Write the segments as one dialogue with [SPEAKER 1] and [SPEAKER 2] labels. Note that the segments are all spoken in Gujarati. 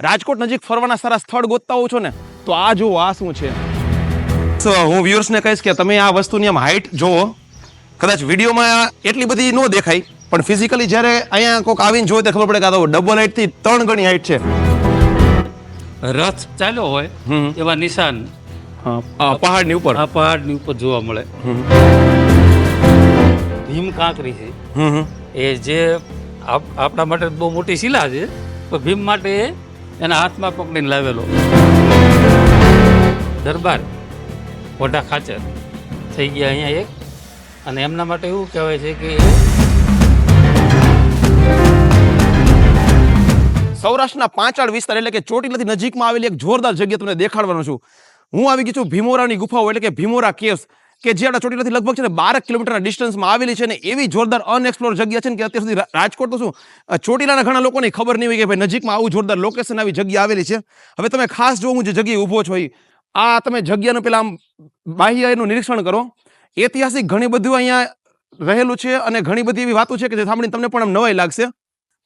[SPEAKER 1] રાજકોટ નજીક ફરવાના સારા સ્થળ ગોતતા હો છો ને તો આ જુઓ આ શું છે? હું વ્યુઅર્સને કહીશ કે તમે આ વસ્તુની આમ હાઈટ જુઓ. કદાચ વિડીયોમાં એટલી બધી ન દેખાય પણ ફિઝિકલી જ્યારે અહીંયા કોઈક આવીને જોઈએ તો ખબર પડે કે આ તો ડબલ હાઇટથી ત્રણ ગણી હાઈટ છે.
[SPEAKER 2] રથ ચાલ્યો હોય. એવા નિશાન
[SPEAKER 1] આ પહાડની ઉપર.
[SPEAKER 2] આ પહાડની ઉપર જોવા મળે. ભીમ કાંકરી છે. એ જે આપ- આપણા માટે બહુ મોટી શિલા છે પણ ભીમ માટે એના હાથમાં પકડીને લાવેલો. દરબાર વઢા ખાચર થઈ ગયા અહીંયા એક. અને એમના માટે એવું કહેવાય છે કે
[SPEAKER 1] સૌરાષ્ટ્રના પાંચાળ વિસ્તાર એટલે કે ચોટીલાથી નજીકમાં આવેલી એક જોરદાર જગ્યા તમને દેખાડવાનો છું. હું આવી ગઈ છું ભીમોરાની ગુફાઓ એટલે કે ભીમોરા કેવ્સ. કે જે આપણા ચોટીલાથી લગભગ છે ને બાર કિલોમીટરના ડિસ્ટન્સમાં આવેલી છે ને એવી જોરદાર અનએક્સપ્લોર જગ્યા છે ને કે અત્યાર સુધી રાજકોટ તો શું ચોટીલાના ઘણા લોકોને ખબર નહીં હોય કે ભાઈ નજીકમાં આવું જોરદાર લોકેશન આવી જગ્યા આવેલી છે. હવે તમે ખાસ જો હું જે જગ્યાએ ઊભો છો ઈ, આ તમે જગ્યાનું પેલા આમ બાહ્યનું નિરીક્ષણ કરો. ઐતિહાસિક ઘણી બધું અહીંયા રહેલું છે અને ઘણી બધી એવી વાતો છે કે જે સાંભળીને તમને પણ આમ નવાઈ લાગશે.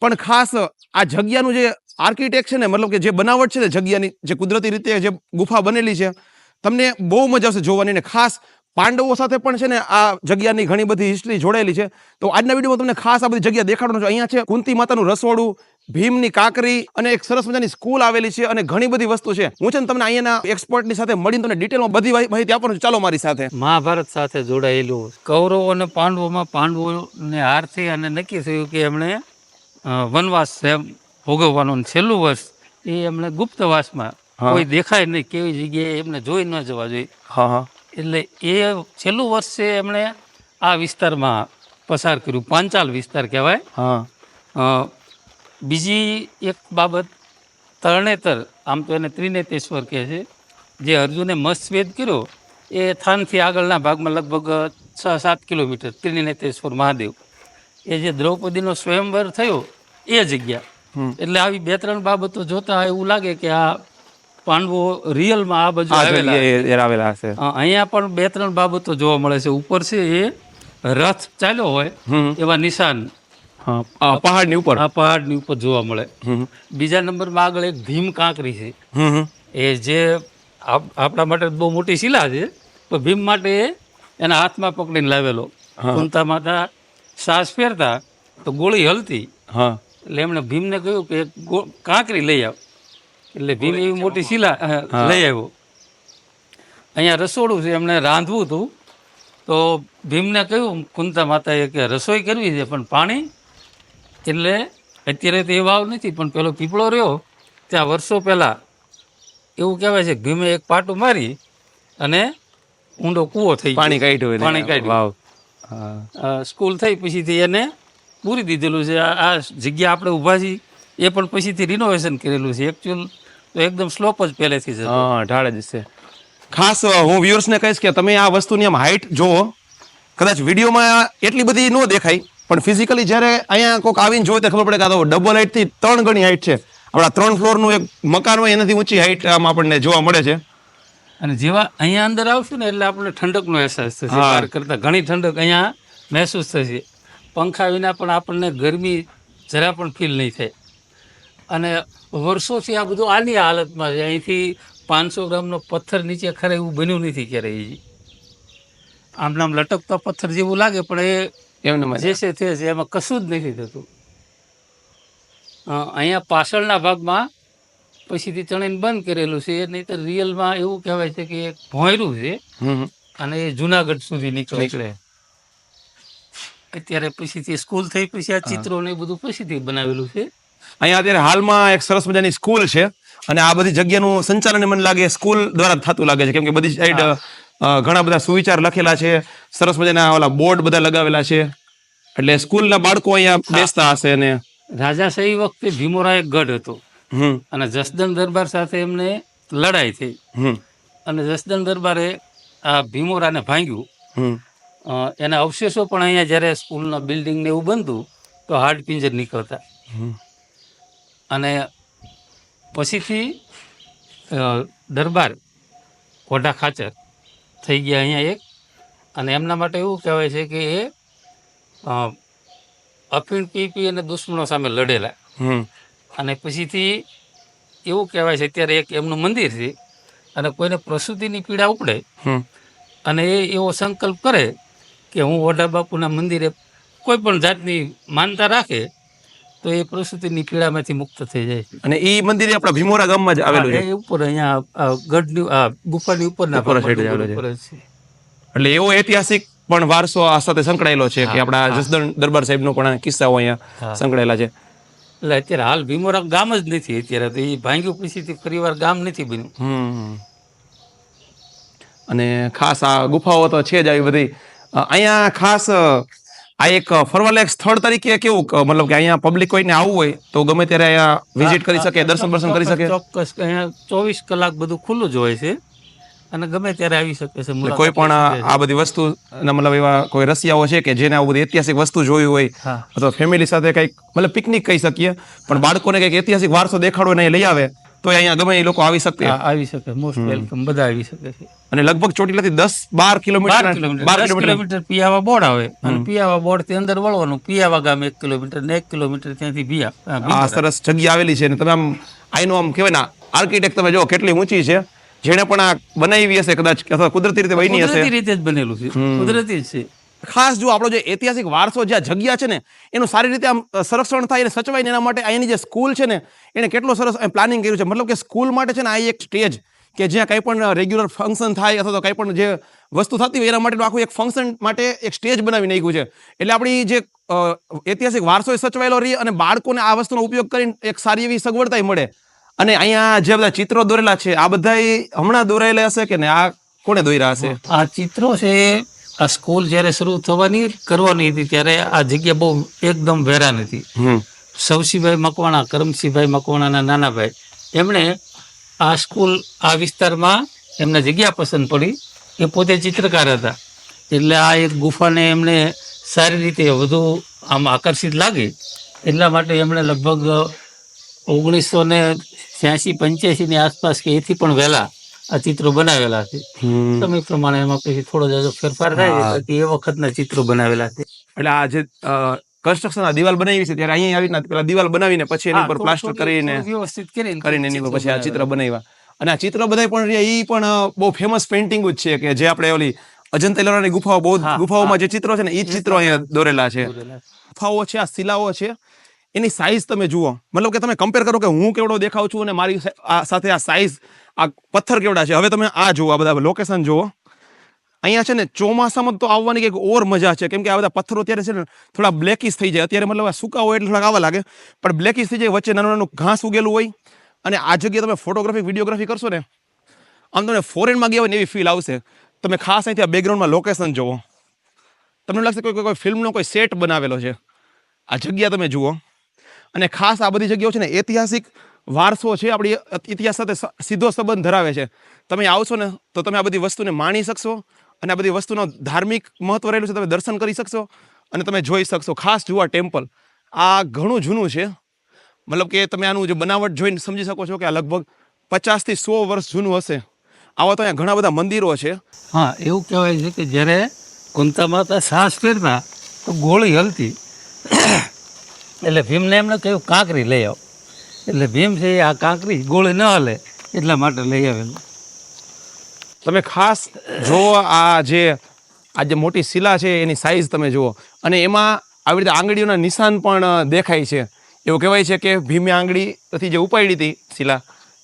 [SPEAKER 1] પણ ખાસ આ જગ્યાનું જે આર્કિટેક્ટ છે ને મતલબ કે જે બનાવટ છે ને જગ્યાની જે કુદરતી રીતે જે ગુફા બનેલી છે તમને બહુ મજા આવશે જોવાની ને ખાસ પાંડવો સાથે પણ છે ને આ જગ્યાની ઘણી બધી હિસ્ટ્રી જોડાયેલી છે. તો આજના વિડીયોમાં તમને ખાસ આ બધી જગ્યા દેખાડવાનું છે. અહીંયા છે કુંતી માતાનું રસોડું ભીમની કાકરી અને એક સરસ મજાની સ્કૂલ આવેલી છે અને ઘણી બધી વસ્તુ છે. હું છે ને તમને અહીંયાના એક્સપર્ટની સાથે મળીને તમને ડિટેલમાં બધી માહિતી આપવાનું ચાલો મારી સાથે.
[SPEAKER 2] મહાભારત સાથે જોડાયેલું. કૌરવો અને પાંડવોમાં પાંડવોને હારથી અને નક્કી થયું કે એમણે વનવાસ ભોગવવાનું છેલ્લું વર્ષ એ એમણે ગુપ્તવાસમાં. કોઈ દેખાય નહીં કેવી જગ્યાએ એમને જોઈ ન જવા જોઈએ.
[SPEAKER 1] હા હા.
[SPEAKER 2] એટલે એ છેલ્લું વર્ષ છે એમણે આ વિસ્તારમાં પસાર કર્યું. પાંચાલ વિસ્તાર કહેવાય.
[SPEAKER 1] હા.
[SPEAKER 2] બીજી એક બાબત તરણેતર આમ તો એને ત્રિનેતેશ્વર કહે છે જે અર્જુને મસ્તવેદ કર્યો એ થાનથી આગળના ભાગમાં લગભગ છ સાત કિલોમીટર ત્રિનેતેશ્વર મહાદેવ. એ જે દ્રૌપદીનો સ્વયંવર થયો એ જગ્યા. એટલે આવી બે ત્રણ બાબતો જોતા એવું લાગે કે આ પાંડવો રિયલમાં આ બાજુ આવેલા
[SPEAKER 1] હશે.
[SPEAKER 2] અહીંયા પણ બે ત્રણ બાબતો જોવા મળે છે. ઉપર છે એ રથ ચાલ્યો હોય એવા નિશાન.
[SPEAKER 1] પહાડની ઉપર?
[SPEAKER 2] પહાડની ઉપર જોવા મળે. બીજા નંબરમાં આગળ એક ભીમ કાંકરી છે. એ જે આપ- આપણા માટે બહુ મોટી શિલા છે. પણ ભીમ માટે એના હાથમાં પકડીને લાવેલો. કુંતા માતા સાસ ફેરતા તો ગોળી હલતી.
[SPEAKER 1] હા.
[SPEAKER 2] એટલે એમણે ભીમને કહ્યું કે કાંકરી લઈ આવ. એટલે ભીમ એવી મોટી શિલા લઈ આવ્યો. અહીંયા રસોડું છે એમણે રાંધવું હતું. તો ભીમને કહ્યું કુંતા માતાએ કે રસોઈ કરવી છે પણ પાણી એટલે અત્યારે તો એ વાવ નથી પણ પેલો પીપળો રહ્યો. ત્યાં વર્ષો પહેલાં એવું કહેવાય છે કે ભીમે એક પાટું મારી અને ઊંડો કૂવો થઈ
[SPEAKER 1] પાણી કાઢ્યું.
[SPEAKER 2] પાણી કાઢ્યું.
[SPEAKER 1] વાવ.
[SPEAKER 2] સ્કૂલ થઈ પછીથી એને પૂરી દીધેલું છે. આ આ જગ્યા આપણે ઊભા છીએ. એ પણ પછીથી રિનોવેશન કરેલું છે. એકચ્યુઅલ તો એકદમ સ્લોપ જ પહેલેથી છે
[SPEAKER 1] હા ઢાળ જ છે. ખાસ હું વ્યુઅર્સને કહીશ કે તમે આ વસ્તુની આમ હાઈટ જુઓ. કદાચ વિડીયોમાં એટલી બધી ન દેખાય પણ ફિઝિકલી જ્યારે અહીંયા કોઈક આવીને જોવે તો ખબર પડે કે આ તો ડબલ હાઈટથી ત્રણ ગણી હાઈટ છે. આપણા ત્રણ ફ્લોરનું એક મકાન હોય એનાથી ઊંચી હાઈટ આમ આપણને જોવા મળે છે.
[SPEAKER 2] અને જેવા અહીંયા અંદર આવશું ને એટલે આપણને ઠંડકનો અહેસાસ થશે. બહાર કરતાં ઘણી ઠંડક અહીંયા મહેસૂસ થશે. પંખા વિના પણ આપણને ગરમી જરા પણ ફીલ નહીં થાય. અને વર્ષોથી આ બધું આની હાલતમાં છે. અહીંથી પાંચસો ગ્રામનો પથ્થર નીચે ખરે એવું બન્યું નથી ક્યારેય. આમ નામ લટકતો પથ્થર જેવું લાગે પણ એ
[SPEAKER 1] એમને
[SPEAKER 2] જે છે તે છે એમાં કશું જ નથી થતું. અહીંયા પાછળના ભાગમાં પછીથી ચણીને બંધ કરેલું છે એ નહીં તો રિયલમાં એવું કહેવાય છે કે એક ભોંયરું છે. અને એ જુનાગઢ સુધી નીકળે અત્યારે પછીથી સ્કૂલ થઈ પછી આ ચિત્રો ને એ બધું પછીથી બનાવેલું છે.
[SPEAKER 1] અહીંયા અત્યારે હાલમાં એક સરસ મજાની સ્કૂલ છે અને આ બધી જગ્યાનું સંચાલન મને લાગે સ્કૂલ દ્વારા થતું લાગે છે. કેમ કે બધી સાઈડ ઘણા બધા સુવિચાર લખેલા છે. સરસ મજાના ઓલા બોર્ડ બધા લગાવેલા છે. એટલે સ્કૂલના બાળકો અહીંયા બેસતા હશે ને
[SPEAKER 2] રાજાશાહી વખતે ભીમોરા એક ગઢ હતો. અને જસદન દરબાર સાથે એમને લડાઈ થઈ. અને જસદન દરબારે આ ભીમોરાને ભાંગ્યું. એના અવશેષો પણ અહીંયા જ્યારે સ્કૂલના બિલ્ડિંગ ને એવું બનતું તો હાડ પિંજર નીકળતા. અને પછીથી દરબાર ઓઢા ખાચર થઈ ગયા અહીંયા એક. અને એમના માટે એવું કહેવાય છે કે એ અફીણ પી પી અને દુશ્મનો સામે લડેલા. અને પછીથી એવું કહેવાય છે અત્યારે એક એમનું મંદિર છે અને કોઈને પ્રસૂતિની પીડા ઉપડે અને એ એવો સંકલ્પ કરે કે હું ઓઢા બાપુના મંદિરે કોઈ પણ જાતની માનતા રાખે તો એ પ્રસૂતિની પીડામાંથી મુક્ત થઈ જાય
[SPEAKER 1] અને એ મંદિર આપણા ભીમોરા ગામમાં જ આવેલું છે?
[SPEAKER 2] ઉપર અહીંયા ગઢની આ ગુફાની ઉપરના
[SPEAKER 1] એટલે એવો ઐતિહાસિક પણ વારસો આ સાથે સંકળાયેલો છે કે આપણા. જસદણ દરબાર સાહેબનો પણ કિસ્સાઓ અહીંયા સંકળાયેલા છે.
[SPEAKER 2] એટલે અત્યારે હાલ ભીમોરા ગામ જ નથી અત્યારે તો એ ભાંગ્યું પછીથી ફરીવાર ગામ નથી બન્યું.
[SPEAKER 1] અને ખાસ આ ગુફાઓ તો છે જ આવી બધી. અહીંયા ખાસ આ એક ફરવાલાયક સ્થળ તરીકે કેવું મતલબ કે અહીંયા પબ્લિક કોઈને આવવું હોય તો ગમે ત્યારે અહીંયા વિઝિટ કરી શકે દર્શન દર્શન કરી શકે
[SPEAKER 2] ચોક્કસ અહીંયા ચોવીસ કલાક બધું ખુલ્લું જ હોય છે અને ગમે ત્યારે આવી શકે છે
[SPEAKER 1] કોઈ પણ. આ બધી વસ્તુ મતલબ એવા કોઈ રસિયાઓ છે કે જેને આવું બધી ઐતિહાસિક વસ્તુ જોયું હોય અથવા ફેમિલી સાથે કંઈક મતલબ પિકનિક કહી શકીએ પણ બાળકોને કંઈક ઐતિહાસિક વારસો દેખાડો ને લઈ આવે તો અહીંયા ગમે એ લોકો આવી શકે.
[SPEAKER 2] આવી શકે. મોસ્ટ વેલકમ બધા આવી શકે છે.
[SPEAKER 1] અને લગભગ ચોટીલાથી દસ બાર કિલોમીટર
[SPEAKER 2] બાર કિલોમીટર. પિયાવા બોર્ડ આવે. અને પિયાવા બોર્ડથી અંદર વળવાનું. પિયાવા ગામ એક કિલોમીટર ને એક કિલોમીટર ત્યાંથી બિયા
[SPEAKER 1] આ સરસ જગ્યા આવેલી છે. ને તમે આમ આઈનો આમ કહેવાય ને આર્કિટેક્ટ તમે જો કેટલી ઊંચી છે. જેણે પણ આ બનાવી હશે કદાચ અથવા કુદરતી રીતે બની હશે.
[SPEAKER 2] કુદરતી રીતે જ બનેલું છે. કુદરતી જ છે.
[SPEAKER 1] ખાસ જો આપણો જે ઐતિહાસિક વારસો જે જગ્યા છે ને, એનું સારી રીતે આમ સંરક્ષણ થાય અને સચવાય એના માટે અહીંની જે સ્કૂલ છે ને એને કેટલો સરસ પ્લાનિંગ કર્યું છે. મતલબ કે સ્કૂલ માટે છે ને, આ એક સ્ટેજ કે જ્યાં કંઈ પણ રેગ્યુલર ફંક્શન થાય અથવા તો કંઈ પણ જે વસ્તુ થતી હોય એના માટેનું આખું એક ફંક્શન માટે એક સ્ટેજ બનાવી નાખ્યું છે. એટલે આપણી જે ઐતિહાસિક વારસો એ સચવાયેલો રહી અને બાળકોને આ વસ્તુનો ઉપયોગ કરીને એક સારી એવી સગવડતા મળે. અને અહીંયા જે બધા ચિત્રો દોરેલા છે, આ બધા હમણાં દોરાયેલા હશે કે ને, આ કોને દોર્યા હશે?
[SPEAKER 2] આ ચિત્રો છે આ સ્કૂલ જ્યારે શરૂ થવાની કરવાની હતી ત્યારે આ જગ્યા બહુ એકદમ વેરાન હતી. સવસીભાઈ મકવાણા કરમસિંહભાઈ મકવાણાના નાના ભાઈ એમણે આ સ્કૂલ આ વિસ્તારમાં એમને જગ્યા પસંદ પડી. એ પોતે ચિત્રકાર હતા. એટલે આ એક ગુફાને એમણે સારી રીતે વધુ આમ આકર્ષિત લાગી. એટલા માટે એમણે લગભગ ઓગણીસો ને છ્યાસી પંચ્યાસીની આસપાસ કે એથી પણ વહેલા આ ચિત્રો બનાવેલા છે. સમય પ્રમાણે એમાં પછી થોડો જાજો ફેરફાર થાય છે. એ વખતના ચિત્રો બનાવેલા છે.
[SPEAKER 1] એટલે આ જે કન્સ્ટ્રક્શન દિવાલ બનાવી છે ત્યારે અહીંયા આવી રીતના પેલા દિવાલ બનાવીને પછી એની ઉપર પ્લાસ્ટર કરીને
[SPEAKER 2] વ્યવસ્થિત કરીને
[SPEAKER 1] કરીને એની પછી આ
[SPEAKER 2] ચિત્ર
[SPEAKER 1] બનાવ્યા. અને આ ચિત્ર બધા પણ એ ઈ પણ બહુ ફેમસ પેઇન્ટિંગ જ છે કે જે આપણે ઓલી અજંતા એલોરાની ગુફાઓ બહુ ગુફાઓમાં જે ચિત્રો છે ને એ ચિત્રો અહીંયા દોરેલા છે. ગુફાઓ છે આ શિલાઓ છે એની સાઈઝ તમે જુઓ. મતલબ કે તમે કમ્પેર કરો કે હું કેવડો દેખાઉં છું અને મારી સાથે આ સાઈઝ આ પથ્થર કેવડા છે. હવે તમે આ જુઓ, આ બધા લોકેશન જુઓ. અહીંયા છે ને ચોમાસામાં તો આવવાની કંઈક ઓર મજા છે. કેમ કે આ બધા પથ્થરો અત્યારે છે ને થોડા બ્લેકિશ થઈ જાય. અત્યારે મતલબ સૂકા હોય એટલે થોડાક આવવા લાગે. પણ બ્લેકિશ થઈ જાય, વચ્ચે નાનું નાનું ઘાસ ઉગેલું હોય. અને આ જગ્યાએ તમે ફોટોગ્રાફી વિડીયોગ્રાફી કરશો ને, આમ તમને ફોરેનમાં ગયા હોય ને એવી ફીલ આવશે. તમે ખાસ અહીંથી આ બેકગ્રાઉન્ડમાં લોકેશન જુઓ. તમને લાગશે કોઈ- કોઈ ફિલ્મનો કોઈ સેટ બનાવેલો છે. આ જગ્યા તમે જુઓ. અને ખાસ આ બધી જગ્યાઓ છે ને ઐતિહાસિક વારસો છે, આપણી ઇતિહાસ સાથે સીધો સંબંધ ધરાવે છે. તમે આવશો ને, તો તમે આ બધી વસ્તુને માણી શકશો અને આ બધી વસ્તુનો ધાર્મિક મહત્વ રહેલું છે, તમે દર્શન કરી શકશો અને તમે જોઈ શકશો. ખાસ જુઓ ટેમ્પલ. આ ઘણું જૂનું છે. મતલબ કે તમે આનું જે બનાવટ જોઈને સમજી શકો છો કે આ લગભગ પચાસથી સો વર્ષ જૂનું હશે. આવા તો અહીંયા ઘણા બધા મંદિરો છે.
[SPEAKER 2] હા, એવું કહેવાય છે કે જ્યારે કુંતા માતા શ્વાસ ફેરતા તો ગોળી હલતી. એટલે ભીમને એમને કહ્યું, કાંકરી લઈ આવો. એટલે ભીમ છે, આ કાંકરી ગોળી ન હલે, એટલા માટે લઈ આવેલું
[SPEAKER 1] તમે ખાસ જુઓ આ જે આ જે મોટી શિલા છે, એની સાઇઝ તમે જુઓ. અને એમાં આવી રીતે આંગળીઓના નિશાન પણ દેખાય છે. એવું કહેવાય છે કે ભીમે આંગળીથી જે ઉપાડી હતી શિલા,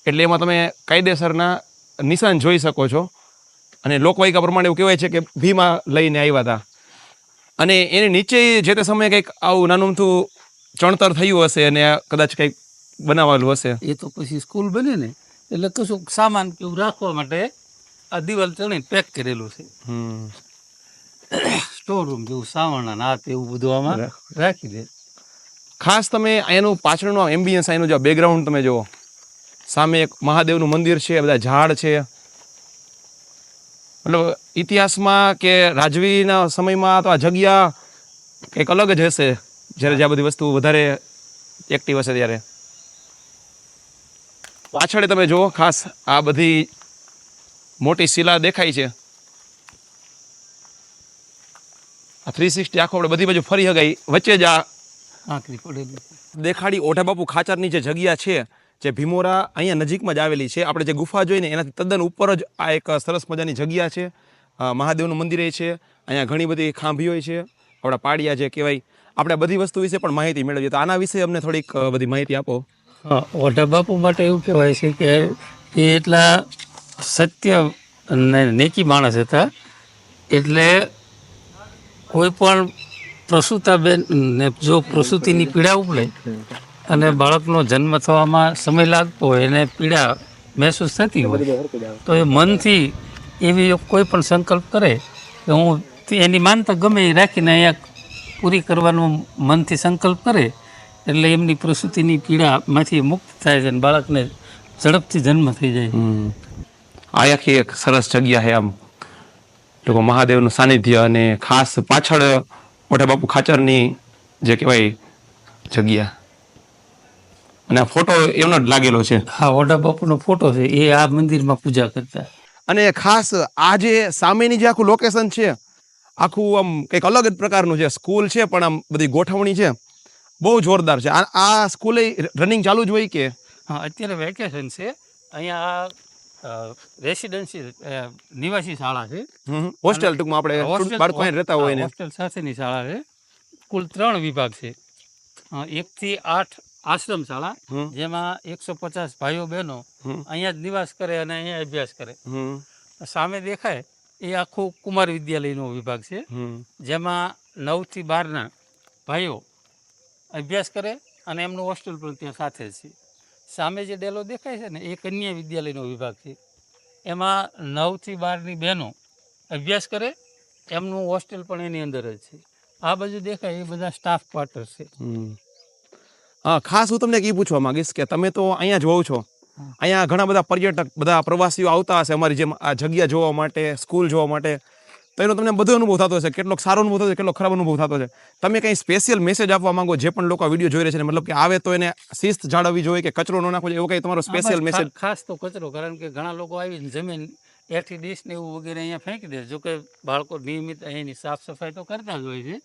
[SPEAKER 1] એટલે એમાં તમે કાયદેસરના નિશાન જોઈ શકો છો. અને લોકવાયકા પ્રમાણે એવું કહેવાય છે કે ભીમા લઈને આવ્યા હતા. અને એની નીચે જે તે સમયે કંઈક આવું નાનું અમથું ચણતર થયું હશે અને કદાચ કંઈક બનાવેલું હશે.
[SPEAKER 2] એ તો પછી સ્કૂલ બને ને. એટલે કશું સામાન કેવું રાખવા માટે આ દિવાલ ચણી પેક કરેલું છે.
[SPEAKER 1] હમ.
[SPEAKER 2] સ્ટોર રૂમ જેવું સાવરણા ને આ તે એવું બધું આમાં રાખી દે.
[SPEAKER 1] ખાસ તમે એનું પાછળનો એમ્બિયન્સ એનું જે બેકગ્રાઉન્ડ તમે જુઓ. સામે એક મહાદેવનું મંદિર છે બધા ઝાડ છે. મતલબ ઇતિહાસમાં કે રાજવીના સમયમાં તો આ જગ્યા કંઈક અલગ જ હશે. જ્યારે જે આ બધી વસ્તુ વધારે એક્ટિવ હશે ત્યારે. પાછળ તમે જુઓ ખાસ આ બધી મોટી શિલા દેખાય છે. આ થ્રી સિક્સટી આખો આપણે બધી બાજુ ફરી હગાઈ. વચ્ચે જ આ દેખાડી ઓઢા બાપુ ખાચરની જે જગ્યા છે જે ભીમોરા અહીંયા નજીકમાં જ આવેલી છે. આપણે જે ગુફા જોઈને એનાથી તદ્દન ઉપર જ આ એક સરસ મજાની જગ્યા છે. મહાદેવનું મંદિર એ છે. અહીંયા ઘણી બધી ખાંભીઓ છે. આપણા પાડિયા જે કહેવાય આપણે બધી વસ્તુ વિશે પણ માહિતી મેળવીએ. તો આના વિશે અમને થોડીક બધી માહિતી આપો.
[SPEAKER 2] ઓઢા બાપુ માટે એવું કહેવાય છે કે એ એટલા સત્ય અને નેકી માણસ હતા. એટલે કોઈ પણ પ્રસૂતાબેન ને જો પ્રસૂતિની પીડા ઉપડે અને બાળકનો જન્મ થવામાં સમય લાગતો હોય, એને પીડા મહેસૂસ થતી હોય, તો એ મનથી એવી કોઈ પણ સંકલ્પ કરે કે હું એની માનતા ગમે એ રાખીને અહીંયા પૂરી કરવાનો મનથી સંકલ્પ કરે એટલે એમની પ્રસૂતિની પીડામાંથી મુક્ત થાય છે અને બાળકને ઝડપથી જન્મ થઈ જાય
[SPEAKER 1] આ આખી એક સરસ જગ્યા છે આમ. લોકો મહાદેવનું સાનિધ્ય અને ખાસ પાછળ મોટા બાપુ ખાચરની જે કહેવાય જગ્યા. અને આ ફોટો એમનો જ લાગેલો છે.
[SPEAKER 2] હા ઓઢા બાપુનો ફોટો છે. એ આ મંદિરમાં પૂજા કરતા.
[SPEAKER 1] અને ખાસ આ જે સામેની જે આખું લોકેશન છે આખું આમ કંઈક અલગ જ પ્રકારનું છે. સ્કૂલ છે પણ આમ બધી ગોઠવણી છે. બહુ જોરદાર છે. આ આ સ્કૂલે રનિંગ ચાલુ જ હોય કે?
[SPEAKER 2] હા અત્યારે વેકેશન છે. અહીંયા રેસિડેન્સી નિવાસી શાળા છે.
[SPEAKER 1] હોસ્ટેલ ટૂંકમાં આપણે બાળકો અહીં રહેતા હોય ને.
[SPEAKER 2] હોસ્ટેલ સાથેની શાળા છે. કુલ ત્રણ વિભાગ છે. એકથી આઠ આશ્રમ શાળા જેમાં એકસો પચાસ ભાઈઓ બહેનો. અહીંયા જ નિવાસ કરે અને અહીંયા અભ્યાસ કરે. સામે દેખાય એ આખું કુમાર વિદ્યાલયનો વિભાગ છે. જેમાં નવથી બારના ભાઈઓ અભ્યાસ કરે અને એમનું હોસ્ટેલ પણ ત્યાં સાથે જ છે. સામે જે ડેલો દેખાય છે ને એ કન્યા વિદ્યાલયનો વિભાગ છે. એમાં નવથી બારની બહેનો અભ્યાસ કરે એમનું હોસ્ટેલ પણ એની અંદર જ છે. આ બાજુ દેખાય એ બધા સ્ટાફ ક્વાર્ટર છે.
[SPEAKER 1] હા ખાસ હું તમને એ પૂછવા માંગીશ કે તમે તો અહીંયા જ હોવ છો. અહીંયા ઘણા બધા પર્યટક બધા પ્રવાસીઓ આવતા હશે અમારી જેમ આ જગ્યા જોવા માટે સ્કૂલ જોવા માટે. તો એનો તમને બધો અનુભવ થતો હશે. કેટલોક સારો અનુભવ થતો હશે કેટલો ખરાબ અનુભવ થતો છે તમે કંઈ સ્પેશિયલ મેસેજ આપવા માંગો જે પણ લોકો વીડિયો જોઈ રહ્યા છે મતલબ કે આવે તો એને શિસ્ત જાળવવી જોઈએ કે કચરો ન નાખવો જોઈએ એવો કંઈ તમારો સ્પેશિયલ મેસેજ
[SPEAKER 2] ખાસ તો કચરો કારણ કે ઘણા લોકો આવીને જમીન એથી ડીશ ને એવું વગેરે અહીંયા ફેંકી દે. જો કે બાળકો નિયમિત અહીંની સાફ સફાઈ તો કરતા જ હોય છે.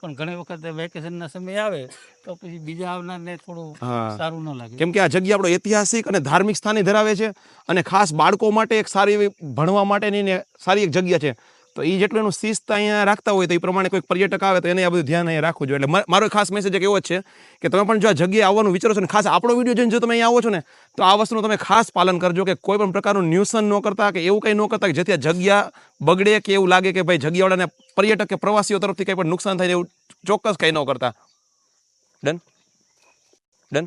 [SPEAKER 2] પણ ઘણી વખત વેકેશનના સમય આવે તો પછી બીજા આવનારને થોડું સારું ન લાગે.
[SPEAKER 1] કેમ કે આ જગ્યા આપણો ઐતિહાસિક અને ધાર્મિક સ્થાને ધરાવે છે અને ખાસ બાળકો માટે એક સારી એવી ભણવા માટેની ને સારી એક જગ્યા છે. તો એ જેટલું શિસ્ત અહીંયા રાખતા હોય તો એ પ્રમાણે કોઈક પર્યટક આવે તો એને આ બધું ધ્યાન અહીંયા રાખવું જોઈએ. એટલે મારો ખાસ મેસેજ એક એવો છે કે તમે પણ જો આ જગ્યાએ આવવાનું વિચારો છો ને, ખાસ આપણો વીડિયો જોઈને જો તમે અહીંયા આવો છો ને, તો આ વસ્તુનું તમે ખાસ પાલન કરજો કે કોઈ પણ પ્રકારનું ન્યુસન ન કરતા કે એવું કંઈ ન કરતા કે જેથી આ જગ્યા બગડે કે એવું લાગે કે ભાઈ જગ્યાવાળાને પર્યટક કે પ્રવાસીઓ તરફથી કંઈ પણ નુકસાન થાય એવું ચોક્કસ કંઈ ન કરતા. Done done